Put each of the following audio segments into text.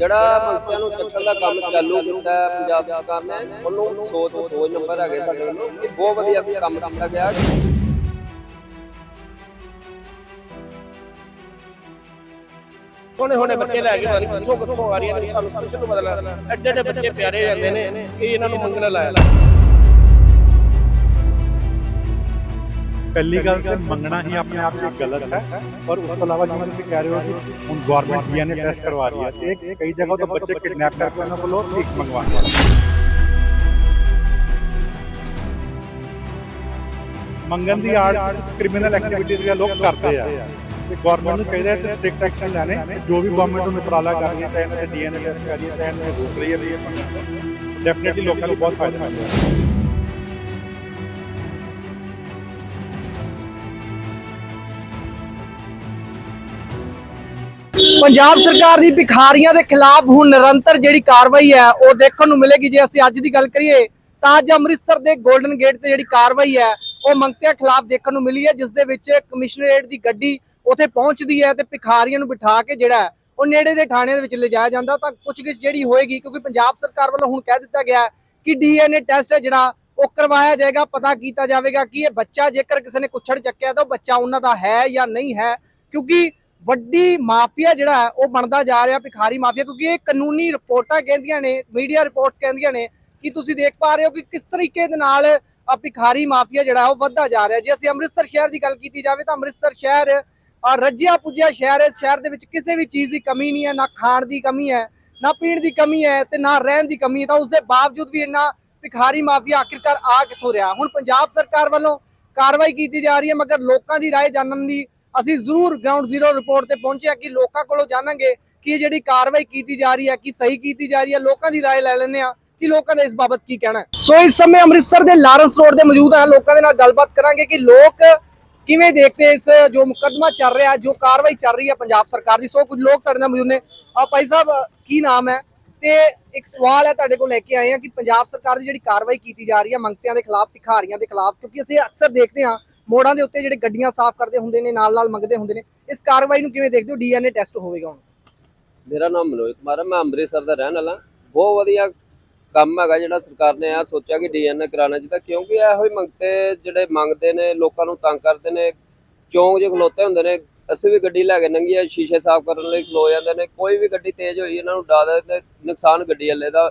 ਜਿਹੜਾ ਮੰਤਰੀਆਂ ਨੂੰ ਚੱਕਣ ਦਾ ਕੰਮ ਚਾਲੂ ਕੀਤਾ ਹੈ, ਪੰਜਾਬ ਸਰਕਾਰ ਨੇ, ਉਹਨੂੰ ਸੋਚ ਸੋਚ ਨੰਬਰ ਹੈਗੇ ਸਾਡੇ ਵੱਲੋਂ ਕਿ ਬਹੁਤ ਵਧੀਆ ਕੰਮ ਕੀਤਾ ਗਿਆ। ਹੁਣੇ ਹੁਣੇ ਬੱਚੇ ਲੈ ਕੇ ਪਤਾ ਨਹੀਂ ਕਿੱਥੋਂ ਕਿੱਥੋਂ ਆ ਰਹੀਆਂ ਨੇ, ਸਾਨੂੰ ਕੁਛ ਨੂੰ ਬਦਲਾ ਐਡੇ ਐਡੇ ਬੱਚੇ ਪਿਆਰੇ ਰਹਿੰਦੇ ਨੇ ਕਿ ਇਹਨਾਂ ਨੂੰ ਮੰਗਣਾ ਲਾਇਆ। ਪਹਿਲੀ ਗੱਲ ਤਾਂ ਮੰਗਣਾ ਹੀ ਆਪਣੇ ਆਪ 'ਚ ਗਲਤ ਹੈ। ਪਰ ਉਸ ਤੋਂ ਇਲਾਵਾ ਜਿਵੇਂ ਤੁਸੀਂ ਕਹਿ ਰਹੇ ਹੋ ਕਿ ਹੁਣ ਗਵਰਨਮੈਂਟ ਡੀਐਨਏ ਟੈਸਟ ਕਰਵਾ ਰਹੀ ਹੈ ਤੇ ਇਹ ਕਈ ਜਗ੍ਹਾ ਤੋਂ ਬੱਚੇ ਕਿਡਨੈਪ ਕਰਕੇ ਉਹਨਾਂ ਕੋਲੋਂ ਭੀਖ ਮੰਗਵਾਉਂਦੇ ਹਨ ਮੰਗਣ ਦੀ ਆੜ ਕ੍ਰਿਮੀਨਲ ਐਕਟੀਵਿਟੀਜ਼ ਵੀ ਲੋਕ ਕਰਦੇ ਆ। ਤੇ ਗਵਰਨਮੈਂਟ ਨੂੰ ਚਾਹੀਦਾ ਕਿ ਸਟ੍ਰਿਕਟ ਐਕਸ਼ਨ ਲੈਣੇ। ਜੋ ਵੀ ਗਵਰਨਮੈਂਟ ਨੂੰ ਉਪਰਾਲਾ ਕਰ ਰਹੀ ਹੈ ਡੀਐਨਏ ਟੈਸਟ ਕਰ ਰਹੀ ਹੈ ਰੋਕ ਰਹੀ ਹੈ ਡੈਫੀਨਿਟਲੀ ਲੋਕਾਂ ਨੂੰ ਬਹੁਤ ਫਾਇਦਾ ਮਿਲਦਾ ਪੰਜਾਬ ਸਰਕਾਰ ਦੀ ਭਿਖਾਰੀਆਂ ਦੇ ਖਿਲਾਫ ਹੁਣ ਨਿਰੰਤਰ ਜਿਹੜੀ ਕਾਰਵਾਈ ਹੈ, ਉਹ ਦੇਖਣ ਨੂੰ ਮਿਲੇਗੀ। ਜੇ ਅਸੀਂ ਅੱਜ ਦੀ ਗੱਲ ਕਰੀਏ, ਤਾਂ ਅੱਜ ਅੰਮ੍ਰਿਤਸਰ ਦੇ 골ਡਨ ਗੇਟ ਤੇ ਜਿਹੜੀ ਕਾਰਵਾਈ ਹੈ, ਉਹ ਮੰਗਤਿਆਂ ਖਿਲਾਫ ਦੇਖਣ ਨੂੰ ਮਿਲੀ ਹੈ, ਜਿਸ ਦੇ ਵਿੱਚ ਕਮਿਸ਼ਨਰੇਟ ਦੀ ਗੱਡੀ ਉੱਥੇ ਪਹੁੰਚਦੀ ਹੈ ਤੇ ਭਿਖਾਰੀਆਂ ਨੂੰ ਬਿਠਾ ਕੇ ਜਿਹੜਾ ਉਹ ਨੇੜੇ ਦੇ ਥਾਣੇ ਦੇ ਵਿੱਚ ਲਿਜਾਇਆ ਜਾਂਦਾ। ਤਾਂ ਪੁੱਛਗਿੱਛ ਜਿਹੜੀ ਹੋਏਗੀ, ਕਿਉਂਕਿ ਪੰਜਾਬ ਸਰਕਾਰ ਵੱਲੋਂ ਹੁਣ ਕਹਿ ਦਿੱਤਾ ਗਿਆ ਹੈ ਕਿ ਡੀਐਨਏ ਟੈਸਟ ਹੈ ਜਿਹੜਾ, ਉਹ ਕਰਵਾਇਆ ਜਾਏਗਾ, ਪਤਾ ਕੀਤਾ ਜਾਵੇਗਾ ਕਿ ਇਹ ਬੱਚਾ ਜੇਕਰ ਕਿਸੇ ਨੇ ਕੁੱਛੜ ਚੱਕਿਆ ਤਾਂ ਉਹ ਬੱਚਾ ਉਹਨਾਂ ਦਾ ਹੈ ਜਾਂ ਨਹੀਂ ਹੈ। ਕਿਉਂਕਿ ਵੱਡੀ ਮਾਫੀਆ ਜਿਹੜਾ ਹੈ ਉਹ ਬਣਦਾ ਜਾ ਰਿਹਾ ਭਿਖਾਰੀ ਮਾਫੀਆ ਕਿਉਂਕਿ ਇਹ ਕਾਨੂੰਨੀ ਰਿਪੋਰਟਾਂ ਕਹਿੰਦੀਆਂ ਨੇ ਮੀਡੀਆ ਰਿਪੋਰਟਸ ਕਹਿੰਦੀਆਂ ਨੇ ਕਿ ਤੁਸੀਂ ਦੇਖ ਪਾ ਰਹੇ ਹੋ ਕਿ ਕਿਸ ਤਰੀਕੇ ਦੇ ਨਾਲ ਆਹ ਭਿਖਾਰੀ ਮਾਫੀਆ ਜਿਹੜਾ ਉਹ ਵੱਧਦਾ ਜਾ ਰਿਹਾ ਜੇ ਅਸੀਂ ਅੰਮ੍ਰਿਤਸਰ ਸ਼ਹਿਰ ਦੀ ਗੱਲ ਕੀਤੀ ਜਾਵੇ ਤਾਂ ਅੰਮ੍ਰਿਤਸਰ ਸ਼ਹਿਰ ਆਹ ਰੱਜਿਆ ਪੁੱਜਿਆ ਸ਼ਹਿਰ ਹੈ ਇਸ ਸ਼ਹਿਰ ਦੇ ਵਿੱਚ ਕਿਸੇ ਵੀ ਚੀਜ਼ ਦੀ ਕਮੀ ਨਹੀਂ ਹੈ ਨਾ ਖਾਣ ਦੀ ਕਮੀ ਹੈ ਨਾ ਪੀਣ ਦੀ ਕਮੀ ਹੈ ਤੇ ਨਾ ਰਹਿਣ ਦੀ ਕਮੀ ਹੈ ਤਾਂ ਉਸ ਦੇ ਬਾਵਜੂਦ ਵੀ ਇੰਨਾ ਭਿਖਾਰੀ ਮਾਫੀਆ ਆਖਿਰਕਾਰ ਆ ਕਿੱਥੋਂ ਰਿਹਾ ਹੁਣ ਪੰਜਾਬ ਸਰਕਾਰ ਵੱਲੋਂ ਕਾਰਵਾਈ ਕੀਤੀ ਜਾ ਰਹੀ ਹੈ ਮਗਰ ਲੋਕਾਂ ਦੀ رائے ਜਾਣਨ ਦੀ ਅਸੀਂ ਜ਼ਰੂਰ ਗਰਾਊਂਡ ਜ਼ੀਰੋ ਰਿਪੋਰਟ ਤੇ ਪਹੁੰਚੇ ਹਾਂ ਕਿ ਲੋਕਾਂ ਕੋਲੋਂ ਜਾਣਾਂਗੇ ਕਿ ਇਹ ਜਿਹੜੀ ਕਾਰਵਾਈ ਕੀਤੀ ਜਾ ਰਹੀ ਹੈ ਕਿ ਸਹੀ ਕੀਤੀ ਜਾ ਰਹੀ ਹੈ ਲੋਕਾਂ ਦੀ رائے ਲੈ ਲੈਂਦੇ ਆ ਕਿ ਲੋਕਾਂ ਦਾ ਇਸ ਬਾਬਤ ਕੀ ਕਹਿਣਾ ਹੈ ਸੋ ਇਸ ਸਮੇਂ ਅੰਮ੍ਰਿਤਸਰ ਦੇ ਲਾਰੈਂਸ ਰੋਡ ਤੇ ਮੌਜੂਦ ਹਾਂ ਲੋਕਾਂ ਦੇ ਨਾਲ ਗੱਲਬਾਤ ਕਰਾਂਗੇ ਕਿ ਲੋਕ ਕਿਵੇਂ ਦੇਖਦੇ ਇਸ ਜੋ ਮੁਕੱਦਮਾ ਚੱਲ ਰਿਹਾ ਜੋ ਕਾਰਵਾਈ ਚੱਲ ਰਹੀ ਹੈ ਪੰਜਾਬ ਸਰਕਾਰ ਦੀ ਸੋ ਕੁਝ ਲੋਕ ਸਾਡੇ ਨਾਲ ਮੌਜੂਦ ਨੇ ਆ ਭਾਈ ਸਾਹਿਬ ਕੀ ਨਾਮ ਹੈ ਤੇ ਇੱਕ ਸਵਾਲ ਹੈ ਤੁਹਾਡੇ ਕੋਲ ਲੈ ਕੇ ਆਏ ਹਾਂ ਕਿ ਪੰਜਾਬ ਸਰਕਾਰ ਦੀ ਜਿਹੜੀ ਕਾਰਵਾਈ ਕੀਤੀ ਜਾ ਰਹੀ ਹੈ ਮੰਗਤਿਆਂ ਦੇ ਖਿਲਾਫ ਭਿਖਾਰੀਆਂ ਦੇ ਖਿਲਾਫ ਕਿਉਂਕਿ ਅਸੀਂ ਅਕਸਰ ਦੇਖਦੇ ਹਾਂ ਮੋੜਾਂ ਦੇ ਉੱਤੇ ਜਿਹੜੇ ਗੱਡੀਆਂ ਸਾਫ਼ ਕਰਦੇ ਹੁੰਦੇ ਨੇ, ਨਾਲ ਨਾਲ ਮੰਗਦੇ ਹੁੰਦੇ ਨੇ, ਇਸ ਕਾਰਵਾਈ ਨੂੰ ਕਿਵੇਂ ਦੇਖਦੇ ਹੋ? ਡੀਐਨਏ ਟੈਸਟ ਹੋਵੇਗਾ ਹੁਣ। ਮੇਰਾ ਨਾਮ ਮਨੋਜ ਕੁਮਾਰ ਹੈ, ਮੈਂ ਅੰਮ੍ਰਿਤਸਰ ਦਾ ਰਹਿਣ ਵਾਲਾ ਬਹੁਤ ਵਧੀਆ ਕੰਮ ਹੈਗਾ ਜਿਹੜਾ ਸਰਕਾਰ ਨੇ ਆ ਸੋਚਿਆ ਕਿ ਡੀਐਨਏ ਕਰਾਉਣਾ ਚਾਹੀਦਾ, ਕਿਉਂਕਿ ਇਹੋ ਹੀ ਮੰਗਤੇ ਜਿਹੜੇ ਮੰਗਦੇ ਨੇ, ਲੋਕਾਂ ਨੂੰ ਤੰਗ ਕਰਦੇ ਨੇ, ਚੌਂਕ ਜੇ ਖਲੋਤੇ ਹੁੰਦੇ ਨੇ, ਅਸੀਂ ਵੀ ਗੱਡੀ ਲੈ ਕੇ ਲੰਘੀ ਸ਼ੀਸ਼ੇ ਸਾਫ਼ ਕਰਨ ਲਈ ਖਲੋ ਜਾਂਦੇ ਨੇ, ਕੋਈ ਵੀ ਗੱਡੀ ਤੇਜ਼ ਹੋਈ, ਇਹਨਾਂ ਨੂੰ ਡਰ ਤੇ ਨੁਕਸਾਨ ਗੱਡੀ ਵਾਲੇ ਦਾ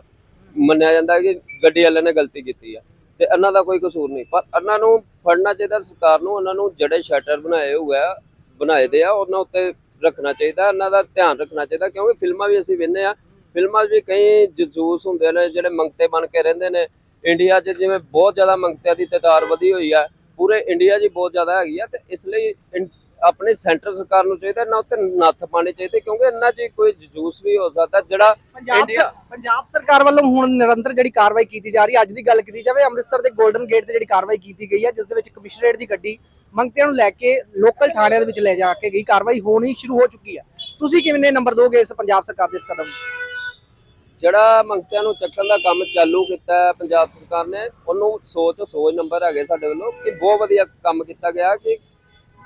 ਮੰਨਿਆ ਜਾਂਦਾ ਕਿ ਗੱਡੀ ਵਾਲੇ ਨੇ ਗਲਤੀ ਕੀਤੀ ਆ। ਤੇ ਇਹਨਾਂ ਦਾ ਕੋਈ ਕਸੂਰ ਨਹੀਂ। ਪਰ ਇਹਨਾਂ ਨੂੰ ਫੜਨਾ ਚਾਹੀਦਾ, ਸਰਕਾਰ ਨੂੰ ਉਹਨਾਂ ਨੂੰ ਜਿਹੜੇ ਸ਼ਟਰ ਬਣਾਏ ਹੋਏ ਆ, ਬਣਾਏ ਦੇ ਆ, ਉਹਨਾਂ ਉੱਤੇ ਰੱਖਣਾ ਚਾਹੀਦਾ, ਇਹਨਾਂ ਦਾ ਧਿਆਨ ਰੱਖਣਾ ਚਾਹੀਦਾ, ਕਿਉਂਕਿ ਫਿਲਮਾਂ ਵੀ ਅਸੀਂ ਵੇਖਦੇ ਆ ਫਿਲਮਾਂ 'ਚ ਵੀ ਕਈ ਜਜ਼ੂਸ ਹੁੰਦੇ ਨੇ, ਜਿਹੜੇ ਮੰਗਤੇ ਬਣ ਕੇ ਰਹਿੰਦੇ ਨੇ। ਇੰਡੀਆ 'ਚ ਜਿਵੇਂ ਬਹੁਤ ਜ਼ਿਆਦਾ ਮੰਗਤਿਆਂ ਦੀ ਤਾਦਾਦ ਵਧੀ ਹੋਈ ਆ, ਪੂਰੇ ਇੰਡੀਆ 'ਚ ਹੀ ਬਹੁਤ ਜ਼ਿਆਦਾ ਹੈਗੀ ਆ, ਤੇ ਇਸ ਲਈ ਇਨ- ਆਪਣੀ ਸੈਂਟਰ ਸਰਕਾਰ ਨੂੰ ਚਾਹੀਦਾ ਨਾ ਉੱਤੇ ਨੱਥ ਪਾਣੀ ਚਾਹੀਦੇ ਕਿਉਂਕਿ ਇਹਨਾਂ 'ਚ ਕੋਈ ਜਸੂਸ ਵੀ ਹੋ ਸਕਦਾ ਜਿਹੜਾ ਪੰਜਾਬ ਇੰਡੀਆ- ਸਰ- ਪੰਜਾਬ ਸਰਕਾਰ ਵੱਲੋਂ ਹੁਣ ਨਿਰੰਤਰ ਜਿਹੜੀ ਕਾਰਵਾਈ ਕੀਤੀ ਜਾ ਰਹੀ ਹੈ ਅੱਜ ਦੀ ਗੱਲ ਕੀਤੀ ਜਾਵੇ ਅੰਮ੍ਰਿਤਸਰ ਦੇ 골ਡਨ ਗੇਟ ਤੇ ਜਿਹੜੀ ਕਾਰਵਾਈ ਕੀਤੀ ਗਈ ਹੈ ਜਿਸ ਦੇ ਵਿੱਚ ਕਮਿਸ਼ਨਰੇਟ ਦੀ ਗੱਡੀ ਮੰਗਤਿਆਂ ਨੂੰ ਲੈ ਕੇ ਲੋਕਲ ਥਾਣਿਆਂ ਦੇ ਵਿੱਚ ਲੈ ਜਾ ਕੇ ਗਈ ਕਾਰਵਾਈ ਹੋਣੀ ਸ਼ੁਰੂ ਹੋ ਚੁੱਕੀ ਹੈ। ਤੁਸੀਂ ਕਿਵੇਂ ਨੰਬਰ ਦੋਗੇ ਇਸ ਪੰਜਾਬ ਸਰਕਾਰ ਦੇ ਇਸ ਕਦਮ ਜਿਹੜਾ ਮੰਗਤਿਆਂ ਨੂੰ ਚੱਕਣ ਦਾ ਕੰਮ ਚਾਲੂ ਕੀਤਾ ਪੰਜਾਬ ਸਰਕਾਰ ਨੇ ਉਹਨੂੰ ਸੋਚ ਸੋਚ ਨੰਬਰ ਹੈਗੇ ਸਾਡੇ ਵੱਲੋਂ ਕਿ ਬਹੁਤ ਵਧੀਆ ਕੰਮ ਕੀਤਾ ਗਿਆ ਕਿ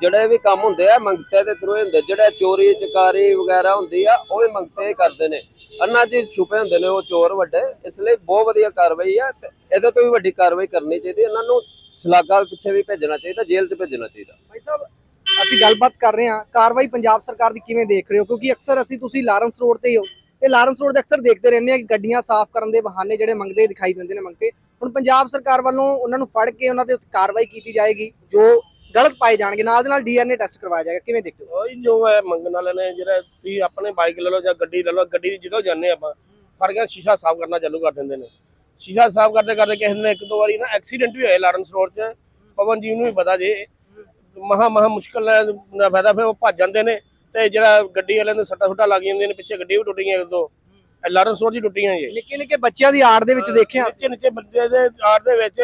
ਜਿਹੜੇ ਵੀ ਕੰਮ ਹੁੰਦੇ ਆ, ਮੰਗਤੇ ਦੇ ਥਰੂ ਹੁੰਦੇ। ਜਿਹੜੇ ਚੋਰੀ, ਚਕਾਰੀ ਵਗੈਰਾ ਹੁੰਦੀ ਆ, ਉਹ ਵੀ ਮੰਗਤੇ ਕਰਦੇ ਨੇ। ਅੰਨਾ ਜੀ ਛੁਪੇ ਹੁੰਦੇ ਨੇ ਉਹ ਚੋਰ ਵੱਡੇ, ਇਸ ਲਈ ਬਹੁਤ ਵਧੀਆ ਕਾਰਵਾਈ ਆ ਤੇ ਇਹਦੇ ਤੋਂ ਵੀ ਵੱਡੀ ਕਾਰਵਾਈ ਕਰਨੀ ਚਾਹੀਦੀ ਇਹਨਾਂ ਨੂੰ ਸਲਾਗਾ ਪਿੱਛੇ ਵੀ ਭੇਜਣਾ ਚਾਹੀਦਾ, ਜੇਲ੍ਹ 'ਚ ਭੇਜਣਾ ਚਾਹੀਦਾ। ਭਾਈ ਸਾਹਿਬ, ਅਸੀਂ ਗੱਲਬਾਤ ਕਰ ਰਹੇ ਹਾਂ। ਕਾਰਵਾਈ ਪੰਜਾਬ ਸਰਕਾਰ ਦੀ ਕਿਵੇਂ ਦੇਖ ਰਹੇ ਹੋ? ਕਿਉਂਕਿ ਅਕਸਰ ਅਸੀਂ ਤੁਸੀਂ ਲਾਰੈਂਸ ਰੋਡ ਤੇ ਹੀ ਹੋ। ਤੇ ਲਾਰੈਂਸ ਰੋਡ ਤੇ ਅਕਸਰ ਦੇਖਦੇ ਰਹਿੰਦੇ ਹਾਂ ਕਿ ਗੱਡੀਆਂ ਸਾਫ਼ ਕਰਨ ਦੇ ਬਹਾਨੇ ਜਿਹੜੇ ਮੰਗਦੇ ਦਿਖਾਈ ਦਿੰਦੇ ਨੇ ਮੰਗਤੇ। ਹੁਣ ਪੰਜਾਬ ਸਰਕਾਰ ਵੱਲੋਂ ਉਹਨਾਂ ਨੂੰ ਫੜ ਕੇ ਉਹਨਾਂ ਦੇ ਉੱਤੇ ਕਾਰਵਾਈ ਕੀਤੀ ਜਾਏਗੀ। ਜੋ ਗਲਤ ਪਾਏ ਜਾਣਗੇ ਨਾਲ ਦੇ ਨਾਲ ਡੀਐਨਏ ਟੈਸਟ ਕਰਵਾਇਆ ਜਾਏਗਾ ਕਿਵੇਂ ਦੇਖਦੇ ਹੋ? ਉਹੀ ਜੋ ਹੈ ਮੰਗਣ ਵਾਲੇ ਨੇ ਜਿਹੜਾ ਤੁਸੀਂ ਆਪਣੇ ਬਾਈਕ ਲੈ ਲਓ ਜਾਂ ਗੱਡੀ ਲੈ ਲਓ ਗੱਡੀ ਦੀ ਜਦੋਂ ਜਾਂਦੇ ਆਪਾਂ ਫੜ ਕੇ ਸ਼ੀਸ਼ਾ ਸਾਫ਼ ਕਰਨਾ ਚਾਲੂ ਕਰ ਦਿੰਦੇ ਨੇ। ਸ਼ੀਸ਼ਾ ਸਾਫ਼ ਕਰਦੇ ਕਰਦੇ ਕਿਸੇ ਨੇ ਇੱਕ ਦੋ ਵਾਰੀ ਨਾ ਐਕਸੀਡੈਂਟ ਵੀ ਹੋਇਆ ਲਾਰੈਂਸ ਰੋਡ 'ਚ ਪਵਨ ਜੀ ਨੂੰ ਵੀ ਪਤਾ ਜੇ ਮਹਾ ਮਹਾ ਮੁਸ਼ਕਲ ਦਾ ਫਾਇਦਾ ਫਿਰ ਉਹ ਭੱਜ ਜਾਂਦੇ ਨੇ ਤੇ ਜਿਹੜਾ ਗੱਡੀ ਵਾਲਿਆਂ ਨੂੰ ਸੱਟਾ ਸੁੱਟਾ ਲੱਗ ਜਾਂਦੀਆਂ ਨੇ ਪਿੱਛੇ ਗੱਡੀ ਵੀ ਟੁੱਟ ਗਈਆਂ ਇੱਕ ਦੋ ਲਾਰੈਂਸ ਰੋਡ ਹੀ ਟੁੱਟੀਆਂ ਜੀ ਨਿੱਕੇ ਨਿੱਕੇ ਬੱਚਿਆਂ ਦੀ ਆੜ ਦੇ ਵਿੱਚ ਦੇਖਿਆ? ਨਿੱਕੇ ਨਿੱਕੇ ਬੰਦੇ ਦੇ ਆੜ ਦੇ ਵਿੱਚ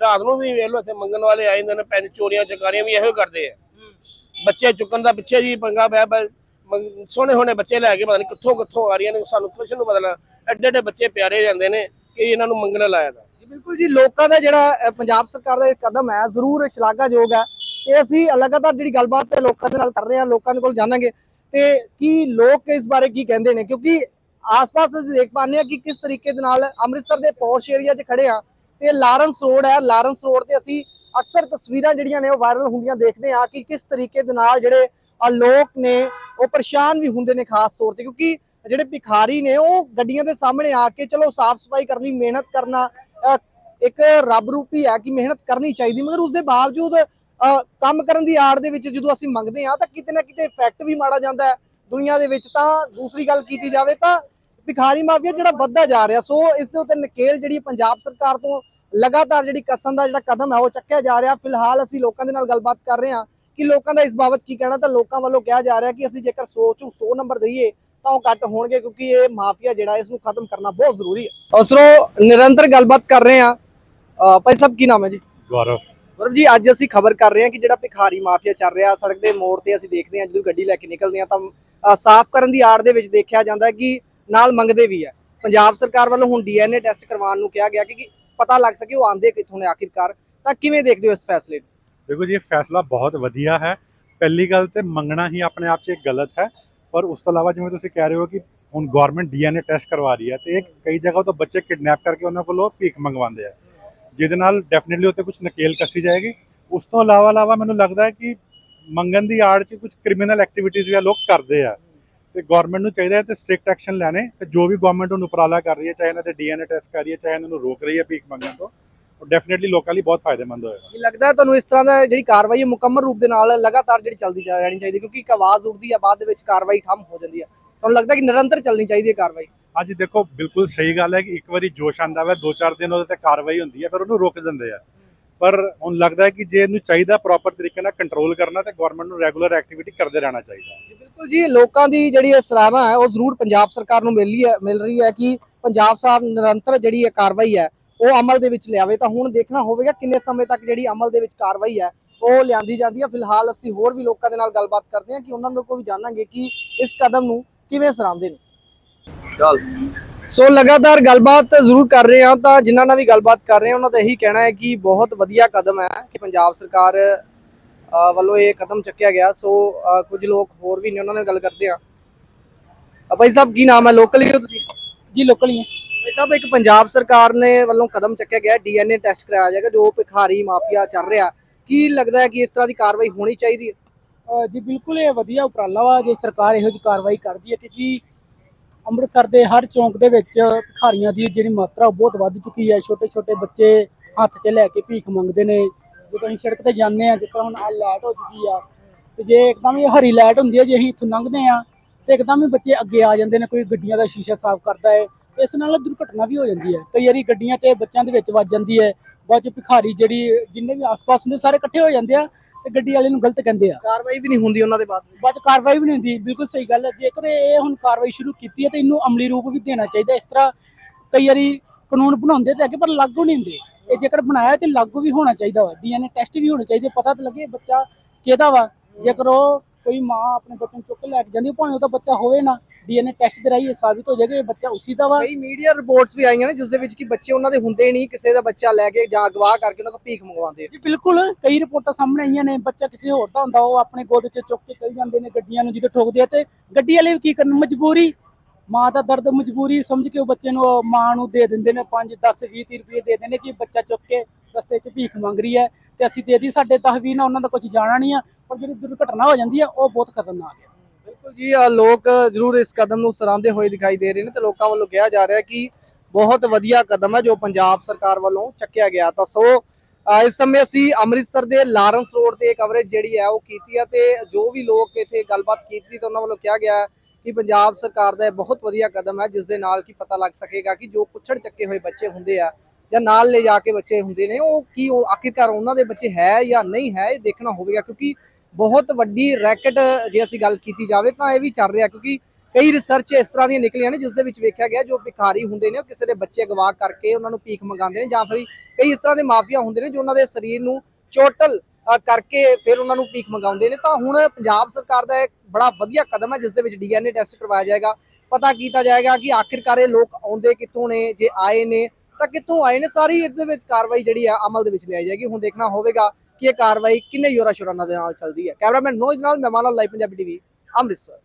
ਰਾਤ ਨੂੰ ਵੀ ਵੇਖ ਲਓ ਇੱਥੇ ਮੰਗਣ ਵਾਲੇ ਆਏ ਨੇ ਪੈਨ ਚੋਰੀਆਂ ਚਕਾਰੀਆਂ ਵੀ ਇਹੋ ਕਰਦੇ ਆ। ਬੱਚੇ ਚੁੱਕਣ ਦਾ ਪਿੱਛੇ ਜੀ ਪੰਗਾ ਪਿਆ ਸੋਹਣੇ ਸੋਹਣੇ ਬੱਚੇ ਲੈ ਕੇ ਪਤਾ ਨਹੀਂ ਕਿੱਥੋਂ ਕਿੱਥੋਂ ਆ ਰਹੀਆਂ ਨੇ ਸਾਨੂੰ ਕੁਛ ਨੂੰ ਬਦਲਾ ਐਡੇ ਐਡੇ ਬੱਚੇ ਪਿਆਰੇ ਜਾਂਦੇ ਨੇ ਕਿ ਇਹਨਾਂ ਨੂੰ ਮੰਗਣ ਲਾਇਆ ਦਾ। ਜੀ ਬਿਲਕੁਲ ਜੀ ਲੋਕਾਂ ਦਾ ਜਿਹੜਾ ਪੰਜਾਬ ਸਰਕਾਰ ਦਾ ਇਹ ਕਦਮ ਹੈ ਜ਼ਰੂਰ ਸ਼ਲਾਘਾਯੋਗ ਹੈ। ਤੇ ਅਸੀਂ ਲਗਾਤਾਰ ਜਿਹੜੀ ਗੱਲਬਾਤ ਤੇ ਲੋਕਾਂ ਦੇ ਨਾਲ ਕਰ ਰਹੇ ਹਾਂ ਲੋਕਾਂ ਦੇ ਕੋਲ ਜਾਣਾਂਗੇ। ਤੇ ਕੀ ਲੋਕ ਇਸ ਬਾਰੇ ਕੀ ਕਹਿੰਦੇ ਨੇ? ਕਿਉਂਕਿ ਆਸ-ਪਾਸ ਅਸੀਂ ਦੇਖ ਪਾਉਂਦੇ ਆ ਕਿ ਕਿਸ ਤਰੀਕੇ ਦੇ ਨਾਲ ਅੰਮ੍ਰਿਤਸਰ ਦੇ ਪੌਸ਼ ਏਰੀਆ 'ਚ ਖੜੇ ਆ ਤੇ ਲਾਰੈਂਸ ਰੋਡ ਹੈ ਲਾਰੈਂਸ ਰੋਡ ਤੇ ਅਸੀਂ ਅਕਸਰ ਤਸਵੀਰਾਂ ਜਿਹੜੀਆਂ ਨੇ ਉਹ ਵਾਇਰਲ ਹੁੰਦੀਆਂ ਦੇਖਦੇ ਆ ਕਿ ਕਿਸ ਤਰੀਕੇ ਦੇ ਨਾਲ ਜਿਹੜੇ ਲੋਕ ਨੇ ਉਹ ਪਰੇਸ਼ਾਨ ਵੀ ਹੁੰਦੇ ਨੇ ਖਾਸ ਤੌਰ ਤੇ ਕਿਉਂਕਿ ਜਿਹੜੇ ਭਿਖਾਰੀ ਨੇ ਉਹ ਗੱਡੀਆਂ ਦੇ ਸਾਹਮਣੇ ਆ ਕੇ ਚਲੋ ਸਾਫ਼ ਸਫ਼ਾਈ ਕਰਨੀ ਮਿਹਨਤ ਕਰਨਾ ਅ, ਇੱਕ ਰੱਬ ਰੂਪੀ ਹੈ ਕਿ ਮਿਹਨਤ ਕਰਨੀ ਚਾਹੀਦੀ ਮਗਰ ਉਸ ਦੇ ਬਾਵਜੂਦ ਅ, ਕੰਮ ਕਰਨ ਦੀ ਆੜ ਦੇ ਵਿੱਚ ਜਦੋਂ ਅਸੀਂ ਮੰਗਦੇ ਆ ਤਾਂ ਕਿਤੇ ਨਾ ਕਿਤੇ ਇਫੈਕਟ ਵੀ ਮਾੜਾ ਜਾਂਦਾ ਹੈ ਦੁਨੀਆ ਦੇ ਵਿੱਚ ਤਾਂ ਦੂਸਰੀ ਗੱਲ ਕੀਤੀ ਜਾਵੇ ਤਾਂ ਭਿਖਾਰੀ ਮਾਫੀਆ ਜਿਹੜਾ ਵੱਧਦਾ ਜਾ ਰਿਹਾ ਸੋ ਇਸ ਦੇ ਉੱਤੇ ਨਕੇਲ ਜਿਹੜੀ ਪੰਜਾਬ ਸਰਕਾਰ ਤੋਂ ਲਗਾਤਾਰ ਜਿਹੜੀ ਕਸਮ ਦਾ ਜਿਹੜਾ ਕਦਮ ਹੈ ਉਹ ਚੱਕਿਆ ਜਾ ਰਿਹਾ। ਫਿਲਹਾਲ ਅਸੀਂ ਲੋਕਾਂ ਦੇ ਨਾਲ ਗੱਲਬਾਤ ਕਰ ਰਹੇ ਹਾਂ ਕਿ ਲੋਕਾਂ ਦਾ ਇਸ ਬਾਬਤ ਕੀ ਕਹਿਣਾ ਤਾਂ ਲੋਕਾਂ ਵੱਲੋਂ ਕਿਹਾ ਜਾ ਰਿਹਾ ਕਿ ਅਸੀਂ ਜੇਕਰ 100 ਚੋਂ 100 ਨੰਬਰ ਦਈਏ ਤਾਂ ਉਹ ਘੱਟ ਹੋਣਗੇ ਕਿਉਂਕਿ ਇਹ ਮਾਫੀਆ ਜਿਹੜਾ ਇਸ ਨੂੰ ਖਤਮ ਕਰਨਾ ਬਹੁਤ ਜ਼ਰੂਰੀ ਹੈ। ਅਸਰੋ ਨਿਰੰਤਰ ਗੱਲਬਾਤ ਕਰ ਰਹੇ ਹਾਂ। ਭਾਈ ਸਾਹਿਬ ਕੀ ਨਾਮ ਹੈ ਜੀ? ਗੌਰਵ। ਗੌਰਵ ਜੀ ਅੱਜ ਅਸੀਂ ਖਬਰ ਕਰ ਰਹੇ ਹਾਂ ਕਿ ਜਿਹੜਾ ਭਿਖਾਰੀ ਮਾਫੀਆ ਚੱਲ ਰਿਹਾ ਸੜਕ ਦੇ ਮੋੜ ਤੇ ਅਸੀਂ ਦੇਖਦੇ ਹਾਂ ਜਦੋਂ ਗੱਡੀ ਲੈ ਕੇ ਨਿਕਲਦੇ ਹਾਂ ਤਾਂ ਸਾਫ਼ ਕਰਨ ਦੀ ਆੜ ਦੇ ਵਿੱਚ ਦੇਖਿਆ ਜਾਂਦਾ ਹੈ ਕਿ ਨਾਲ ਮੰਗਦੇ ਵੀ ਹੈ ਪੰਜਾਬ ਸਰਕਾਰ ਵੱਲੋਂ ਹੁਣ ਡੀਐਨਏ ਟੈਸਟ ਕਰਵਾਉਣ ਨੂੰ ਕਿਹਾ ਗਿਆ ਕਿ ਕਿ ਪਤਾ ਲੱਗ ਸਕੇ ਉਹ ਆਂਦੇ ਕਿੱਥੋਂ ਨੇ ਆਖਿਰਕਾਰ। ਤਾਂ ਕਿਵੇਂ ਦੇਖਦੇ ਹੋ ਇਸ ਫੈਸਲੇ ਨੂੰ? ਦੇਖੋ ਜੀ, ਇਹ ਫੈਸਲਾ ਬਹੁਤ ਵਧੀਆ ਹੈ। ਪਹਿਲੀ ਗੱਲ ਤੇ ਮੰਗਣਾ ਹੀ ਆਪਣੇ ਆਪ 'ਚ ਇੱਕ ਗਲਤ ਹੈ। ਪਰ ਉਸ ਤੋਂ ਇਲਾਵਾ ਜਿਵੇਂ ਤੁਸੀਂ ਕਹਿ ਰਹੇ ਹੋ ਕਿ ਹੁਣ ਗਵਰਨਮੈਂਟ ਡੀਐਨਏ ਟੈਸਟ ਕਰਵਾ ਰਹੀ ਹੈ, ਤੇ ਇਹ ਕਈ ਜਗ੍ਹਾ ਤੋਂ ਬੱਚੇ ਕਿਡਨੈਪ ਕਰਕੇ ਉਹਨਾਂ ਕੋਲੋਂ ਭੀਖ ਮੰਗਵਾਉਂਦੇ ਆ। ਜਿਹਦੇ ਨਾਲ ਡੈਫੀਨਿਟਲੀ ਉੱਤੇ ਕੁਝ ਨਕੇਲ ਕੱਸੀ ਜਾਏਗੀ। ਉਸ ਤੋਂ ਇਲਾਵਾ ਇਲਾਵਾ ਮੈਨੂੰ ਲੱਗਦਾ ਹੈ ਕਿ ਮੰਗਣ ਦੀ ਆੜ 'ਚ ਕੁਝ ਕ੍ਰਿਮੀਨਲ ਐਕਟੀਵਿਟੀਜ਼ ਵੀ ਲੋਕ ਕਰਦੇ ਆ। ਤੇ ਗਵਰਨਮੈਂਟ ਨੂੰ ਚਾਹੀਦਾ ਹੈ ਤੇ ਸਟ੍ਰਿਕਟ ਐਕਸ਼ਨ ਲੈਣੇ ਤੇ ਜੋ ਵੀ ਗਵਰਨਮੈਂਟ ਨੂੰ ਉਪਰਾਲਾ ਕਰ ਰਹੀ ਹੈ ਚਾਹੇ ਇਹਨਾਂ ਤੇ ਡੀਐਨਏ ਟੈਸਟ ਕਰ ਰਹੀ ਹੈ ਚਾਹੇ ਇਹਨਾਂ ਨੂੰ ਰੋਕ ਰਹੀ ਹੈ ਭੀਖ ਮੰਗਣ ਤੋਂ ਉਹ ਡੈਫੀਨਿਟਲੀ ਲੋਕਾਂ ਲਈ ਬਹੁਤ ਫਾਇਦੇਮੰਦ ਹੋਏਗਾ। ਲੱਗਦਾ ਤੁਹਾਨੂੰ ਇਸ ਤਰ੍ਹਾਂ ਦਾ ਜਿਹੜੀ ਕਾਰਵਾਈ ਹੈ ਮੁਕੰਮਲ ਰੂਪ ਦੇ ਨਾਲ ਲਗਾਤਾਰ ਜਿਹੜੀ ਚੱਲਦੀ ਜਾ ਰਹਿਣੀ ਚਾਹੀਦੀ ਕਿਉਂਕਿ ਇੱਕ ਆਵਾਜ਼ ਉੱਠਦੀ ਹੈ ਬਾਅਦ ਦੇ ਵਿੱਚ ਕਾਰਵਾਈ ਠੰਮ ਹੋ ਜਾਂਦੀ ਹੈ। ਤੁਹਾਨੂੰ ਲੱਗਦਾ ਕਿ ਨਿਰੰਤਰ ਚੱਲਣੀ ਚਾਹੀਦੀ ਹੈ ਕਾਰਵਾਈ? ਅੱਜ ਦੇਖੋ ਬਿਲਕੁਲ ਸਹੀ ਗੱਲ ਹੈ ਕਿ ਇੱਕ ਵਾਰੀ ਜੋਸ਼ ਆਂਦਾ ਵਾ ਦੋ ਚਾਰ ਦਿਨ ਉਹਦੇ ਤੇ ਕਾਰਵਾਈ ਹੁੰਦੀ ਹੈ ਫਿਰ ਉਹਨੂੰ ਰੋਕ ਦਿੰਦੇ ਆ। ਪਰ ਹੁਣ ਲੱਗਦਾ ਹੈ ਕਿ ਜੇ ਇਹਨੂੰ ਚਾਹੀਦਾ ਪ੍ਰੋਪਰ ਤਰੀਕੇ ਨਾਲ ਕੰਟਰੋਲ ਕਰਨਾ ਤੇ ਗਵਰਨਮੈਂਟ ਨੂੰ ਰੈਗੂਲਰ ਐਕਟੀਵਿਟੀ ਕਰਦੇ ਰਹਿਣਾ ਚਾਹੀਦਾ ਜੀ ਬਿਲਕੁਲ ਜੀ ਲੋਕਾਂ ਦੀ ਜਿਹੜੀ ਇਹ ਸਰਾਹਨਾ ਹੈ ਉਹ ਜ਼ਰੂਰ ਪੰਜਾਬ ਸਰਕਾਰ ਨੂੰ ਮਿਲ ਰਹੀ ਹੈ ਮਿਲ ਰਹੀ ਹੈ ਕਿ ਪੰਜਾਬ ਸਾਹਿਬ ਨਿਰੰਤਰ ਜਿਹੜੀ ਇਹ ਕਾਰਵਾਈ ਹੈ ਉਹ ਅਮਲ ਦੇ ਵਿੱਚ ਲਿਆਵੇ। ਤਾਂ ਹੁਣ ਦੇਖਣਾ ਹੋਵੇਗਾ ਕਿੰਨੇ ਸਮੇਂ ਤੱਕ ਜਿਹੜੀ ਅਮਲ ਦੇ ਵਿੱਚ ਕਾਰਵਾਈ ਹੈ ਉਹ ਲਿਆਂਦੀ ਜਾਂਦੀ ਹੈ। ਫਿਲਹਾਲ ਅਸੀਂ ਹੋਰ ਵੀ ਲੋਕਾਂ ਦੇ ਨਾਲ ਗੱਲਬਾਤ ਕਰਦੇ ਹਾਂ ਕਿ ਉਹਨਾਂ ਨੂੰ ਕੋਈ ਜਾਣਾਂਗੇ ਕਿ ਇਸ ਕਦਮ ਨੂੰ ਕਿਵੇਂ ਸਰਾਂਦੇ ਨੇ। ਚੱਲ। ਸੋ ਲਗਾਤਾਰ ਗੱਲਬਾਤ ਜ਼ਰੂਰ ਕਰ ਰਹੇ ਹਾਂ ਤਾਂ ਜਿਨ੍ਹਾਂ ਨਾਲ ਵੀ ਗੱਲਬਾਤ ਕਰ ਰਹੇ ਹਾਂ ਉਹਨਾਂ ਦਾ ਇਹੀ ਕਹਿਣਾ ਹੈ ਕਿ ਬਹੁਤ ਵਧੀਆ ਕਦਮ ਹੈ ਕਿ ਪੰਜਾਬ ਸਰਕਾਰ ਵੱਲੋਂ ਇਹ ਕਦਮ ਚੱਕਿਆ ਗਿਆ। ਸੋ ਕੁਝ ਲੋਕ ਹੋਰ ਵੀ ਨੇ ਉਹਨਾਂ ਨਾਲ ਗੱਲ ਕਰਦੇ ਅ, ਭਾਈ ਸਾਹਿਬ ਕੀ ਨਾਮ ਹੈ? ਲੋਕਲ ਹੀ ਹੋ ਤੁਸੀਂ? ਜੀ ਲੋਕਲ ਹੀ ਹੈ। ਭਾਈ ਸਾਹਿਬ ਇੱਕ ਪੰਜਾਬ ਸਰਕਾਰ ਨੇ ਵੱਲੋਂ ਕਦਮ ਚੱਕਿਆ ਗਿਆ ਡੀਐਨਏ ਟੈਸਟ ਕਰਾਇਆ ਜਾਏਗਾ ਜੋ ਭਿਖਾਰੀ ਮਾਫੀਆ ਚੱਲ ਰਿਹਾ ਕੀ ਲੱਗਦਾ ਹੈ ਕਿ ਇਸ ਤਰ੍ਹਾਂ ਦੀ ਕਾਰਵਾਈ ਹੋਣੀ ਚਾਹੀਦੀ ਹੈ? ਜੀ ਬਿਲਕੁਲ ਇਹ ਵਧੀਆ ਉਪਰਾਲਾ ਵਾ ਜੇ ਸਰਕਾਰ ਇਹੋ ਜਿਹੀ ਕਾਰਵਾਈ ਕਰਦੀ ਹੈ ਕਿਉਂਕਿ ਅੰਮ੍ਰਿਤਸਰ ਦੇ ਹਰ ਚੌਂਕ ਦੇ ਵਿੱਚ ਭਿਖਾਰੀਆਂ ਦੀ ਜਿਹੜੀ ਮਾਤਰਾ ਉਹ ਬਹੁਤ ਵੱਧ ਚੁੱਕੀ ਹੈ। ਛੋਟੇ ਛੋਟੇ ਬੱਚੇ ਹੱਥ 'ਚ ਲੈ ਕੇ ਭੀਖ ਮੰਗਦੇ ਨੇ। ਜਦੋਂ ਅਸੀਂ ਸੜਕ ਤੇ ਜਾਂਦੇ ਆ ਜਿਸ ਹੁਣ ਆ ਲਾਈਟ ਹੋ ਚੁੱਕੀ ਆ, ਤੇ ਜੇ ਇੱਕਦਮ ਹੀ ਹਰੀ ਲਾਈਟ ਹੁੰਦੀ ਹੈ, ਜੇ ਅਸੀਂ ਇੱਥੋਂ ਲੰਘਦੇ ਆ ਤੇ ਇੱਕਦਮ ਹੀ ਬੱਚੇ ਅੱਗੇ ਆ ਜਾਂਦੇ ਨੇ, ਕੋਈ ਗੱਡੀਆਂ ਦਾ ਸ਼ੀਸ਼ਾ ਸਾਫ਼ ਕਰਦਾ ਹੈ ਇਸ ਨਾਲ ਦੁਰਘਟਨਾ ਵੀ ਹੋ ਜਾਂਦੀ ਹੈ। ਕਈ ਵਾਰੀ ਗੱਡੀਆਂ ਤੇ ਬੱਚਿਆਂ ਦੇ ਵਿੱਚ ਵੱਜ ਜਾਂਦੀ ਹੈ ਬਾਅਦ ਚ ਭਿਖਾਰੀ ਜਿਹੜੀ ਜਿੰਨੇ ਵੀ ਆਸ-ਪਾਸ ਹੁੰਦੇ ਸਾਰੇ ਇਕੱਠੇ ਹੋ ਜਾਂਦੇ ਆ ਤੇ ਗੱਡੀ ਵਾਲੇ ਨੂੰ ਗਲਤ ਕਹਿੰਦੇ ਆ। ਕਾਰਵਾਈ ਵੀ ਨਹੀਂ ਹੁੰਦੀ ਉਹਨਾਂ ਦੇ ਬਾਅਦ। ਬਾਅਦ ਚ ਕਾਰਵਾਈ ਵੀ ਨਹੀਂ ਹੁੰਦੀ ਬਿਲਕੁਲ ਸਹੀ ਗੱਲ ਹੈ। ਜੇਕਰ ਇਹ ਹੁਣ ਕਾਰਵਾਈ ਸ਼ੁਰੂ ਕੀਤੀ ਹੈ ਤੇ ਇਹਨੂੰ ਅਮਲੀ ਰੂਪ ਵੀ ਦੇਣਾ ਚਾਹੀਦਾ ਇਸ ਤਰ੍ਹਾਂ ਕਈ ਵਾਰੀ ਕਾਨੂੰਨ ਬਣਾਉਂਦੇ ਤੇ ਅੱਗੇ ਪਰ ਲਾਗੂ ਨਹੀਂ ਹੁੰਦੇ। ਇਹ ਜੇਕਰ ਬਣਾਇਆ ਤੇ ਲਾਗੂ ਵੀ ਹੋਣਾ ਚਾਹੀਦਾ ਵਾ ਡੀਐਨਏ ਟੈਸਟ ਵੀ ਹੋਣੇ ਚਾਹੀਦੇ ਪਤਾ ਤਾਂ ਲੱਗੇ ਬੱਚਾ ਕਿਹਦਾ ਵਾ। ਜੇਕਰ ਉਹ ਕੋਈ ਮਾਂ ਆਪਣੇ ਬੱਚੇ ਨੂੰ ਚੁੱਕ ਕੇ ਲੈ ਕੇ ਜਾਂਦੀ ਭਾਵੇਂ ਉਹਦਾ ਬੱਚਾ ਹੋਵੇ ਨਾ ਡੀਐਨਏ ਟੈਸਟ ਦੇ ਰਾਹੀਂ ਇਹ ਸਾਬਿਤ ਹੋ ਜਾਏਗਾ ਇਹ ਬੱਚਾ ਉਸੇ ਦਾ ਵਾ। ਕਈ ਮੀਡੀਆ ਰਿਪੋਰਟਸ ਵੀ ਆਈਆਂ ਨੇ ਜਿਸ ਦੇ ਵਿੱਚ ਕਿ ਬੱਚੇ ਉਹਨਾਂ ਦੇ ਹੁੰਦੇ ਨਹੀਂ ਕਿਸੇ ਦਾ ਬੱਚਾ ਲੈ ਕੇ ਜਾਂ ਅਗਵਾ ਕਰਕੇ ਉਹਨਾਂ ਕੋਲ ਭੀਖ ਮੰਗਵਾਉਂਦੇ ਜੀ ਬਿਲਕੁਲ ਕਈ ਰਿਪੋਰਟਾਂ ਸਾਹਮਣੇ ਆਈਆਂ ਨੇ ਬੱਚਾ ਕਿਸੇ ਹੋਰ ਦਾ ਹੁੰਦਾ ਉਹ ਆਪਣੇ ਗੋਦ 'ਚ ਚੁੱਕ ਕੇ ਚਲ ਜਾਂਦੇ ਨੇ ਗੱਡੀਆਂ ਨੂੰ ਜਦੋਂ ਠੋਕਦੇ ਆ ਤੇ ਗੱਡੀ ਵਾਲੇ ਵੀ ਕੀ ਕਰਨ ਮਜਬੂਰੀ ਮਾਂ ਦਾ ਦਰਦ ਮਜਬੂਰੀ ਸਮਝ ਕੇ ਉਹ ਬੱਚੇ ਨੂੰ ਮਾਂ ਨੂੰ ਦੇ ਦਿੰਦੇ ਨੇ 5 10 20 30 ਰੁਪਏ ਦੇ ਦਿੰਦੇ ਨੇ ਕਿ ਬੱਚਾ ਚੁੱਕ ਕੇ ਰਸਤੇ 'ਚ ਭੀਖ ਮੰਗ ਰਹੀ ਹੈ ਤੇ ਅਸੀਂ ਦੇ ਦੀ ਸਾਡੇ 10 20 ਨਾ ਉਹਨਾਂ ਦਾ ਕੁਝ ਜਾਣਾ ਨਹੀਂ ਆ ਪਰ ਜਿਹੜੀ ਦੁਰਘਟਨਾ ਹੋ ਜਾਂਦੀ ਆ ਉਹ ਬਹੁਤ ਖਤਰਨਾਕ ਹੈ। ਬਿਲਕੁਲ ਜੀ ਅ, ਲੋਕ ਜ਼ਰੂਰ ਇਸ ਕਦਮ ਨੂੰ ਸਰਾਂਦੇ ਹੋਏ ਦਿਖਾਈ ਦੇ ਰਹੇ ਨੇ ਤੇ ਲੋਕਾਂ ਵੱਲੋਂ ਕਿਹਾ ਜਾ ਰਿਹਾ ਕਿ ਬਹੁਤ ਵਧੀਆ ਕਦਮ ਹੈ ਜੋ ਪੰਜਾਬ ਸਰਕਾਰ ਵੱਲੋਂ ਚੱਕਿਆ ਗਿਆ। ਤਾਂ ਸੋ ਇਸ ਸਮੇਂ ਅਸੀਂ ਅੰਮ੍ਰਿਤਸਰ ਦੇ ਲਾਰੈਂਸ ਰੋਡ ਤੇ ਕਵਰੇਜ ਜਿਹੜੀ ਹੈ ਉਹ ਕੀਤੀ ਹੈ ਤੇ ਜੋ ਵੀ ਲੋਕ ਇੱਥੇ ਗੱਲਬਾਤ ਕੀਤੀ ਤਾਂ ਉਹਨਾਂ ਵੱਲੋਂ ਕਿਹਾ ਗਿਆ ਹੈ ਕਿ ਪੰਜਾਬ ਸਰਕਾਰ ਦਾ ਇਹ ਬਹੁਤ ਵਧੀਆ ਕਦਮ ਹੈ ਜਿਸ ਦੇ ਨਾਲ ਕੀ ਪਤਾ ਲੱਗ ਸਕੇਗਾ ਕਿ ਜੋ ਕੁੱਛੜ ਚੱਕੇ ਹੋਏ ਬੱਚੇ ਹੁੰਦੇ ਆ ਜਾਂ ਨਾਲ ਲੈ ਜਾ ਕੇ ਬੱਚੇ ਹੁੰਦੇ ਨੇ ਉਹ ਕੀ ਉਹ ਆਖਿਰਕਾਰ ਉਹਨਾਂ ਦੇ ਬੱਚੇ ਹੈ ਜਾਂ ਨਹੀਂ ਹੈ ਇਹ ਦੇਖਣਾ ਹੋਵੇਗਾ ਕਿਉਂਕਿ ਬਹੁਤ ਵੱਡੀ ਰੈਕਟ ਜੇ ਅਸੀਂ ਗੱਲ ਕੀਤੀ ਜਾਵੇ ਤਾਂ ਇਹ ਵੀ ਚੱਲ ਰਿਹਾ ਕਿਉਂਕਿ ਕਈ ਰਿਸਰਚ ਇਸ ਤਰ੍ਹਾਂ ਦੀਆਂ ਨਿਕਲੀਆਂ ਨੇ ਜਿਸ ਦੇ ਵਿੱਚ ਵੇਖਿਆ ਗਿਆ ਜੋ ਭਿਖਾਰੀ ਹੁੰਦੇ ਨੇ ਉਹ ਕਿਸੇ ਦੇ ਬੱਚੇ ਗਵਾ ਕਰਕੇ ਉਹਨਾਂ ਨੂੰ ਭੀਖ ਮੰਗਾਉਂਦੇ ਨੇ ਜਾਂ ਫਿਰ ਕਈ ਇਸ ਤਰ੍ਹਾਂ ਦੇ ਮਾਫੀਆ ਹੁੰਦੇ ਨੇ ਜੋ ਉਹਨਾਂ ਦੇ ਸਰੀਰ ਨੂੰ ਚੋਟਲ ਕਰਕੇ ਫਿਰ ਉਹਨਾਂ ਨੂੰ ਭੀਖ ਮੰਗਾਉਂਦੇ ਨੇ। ਤਾਂ ਹੁਣ ਪੰਜਾਬ ਸਰਕਾਰ ਦਾ ਇੱਕ ਬੜਾ ਵਧੀਆ ਕਦਮ ਹੈ ਜਿਸ ਦੇ ਵਿੱਚ ਡੀਐਨਏ ਟੈਸਟ ਕਰਵਾਇਆ ਜਾਏਗਾ। ਪਤਾ ਕੀਤਾ ਜਾਏਗਾ ਕਿ ਆਖਿਰਕਾਰ ਇਹ ਲੋਕ ਆਉਂਦੇ ਕਿੱਥੋਂ ਨੇ, ਜੇ ਆਏ ਨੇ ਤਾਂ ਕਿੱਥੋਂ ਆਏ ਨੇ, ਸਾਰੀ ਇਹਦੇ ਵਿੱਚ ਕਾਰਵਾਈ ਜਿਹੜੀ ਆ ਅਮਲ ਦੇ ਵਿੱਚ ਲਿਆਈ ਜਾਏਗੀ। ਹੁਣ ਦੇਖਣਾ ਹੋਵੇਗਾ ਕਿ ਇਹ ਕਾਰਵਾਈ ਕਿੰਨੇ ਯੋਰਾ ਸ਼ੋਰਾਂ ਦੇ ਨਾਲ ਚੱਲਦੀ ਹੈ? ਕੈਮਰਾਮੈਨ ਨੋਜ ਨਾਲ ਮਹਿਮਾਨਾ ਲਾਈਵ, ਪੰਜਾਬੀ ਟੀਵੀ, ਅੰਮ੍ਰਿਤਸਰ।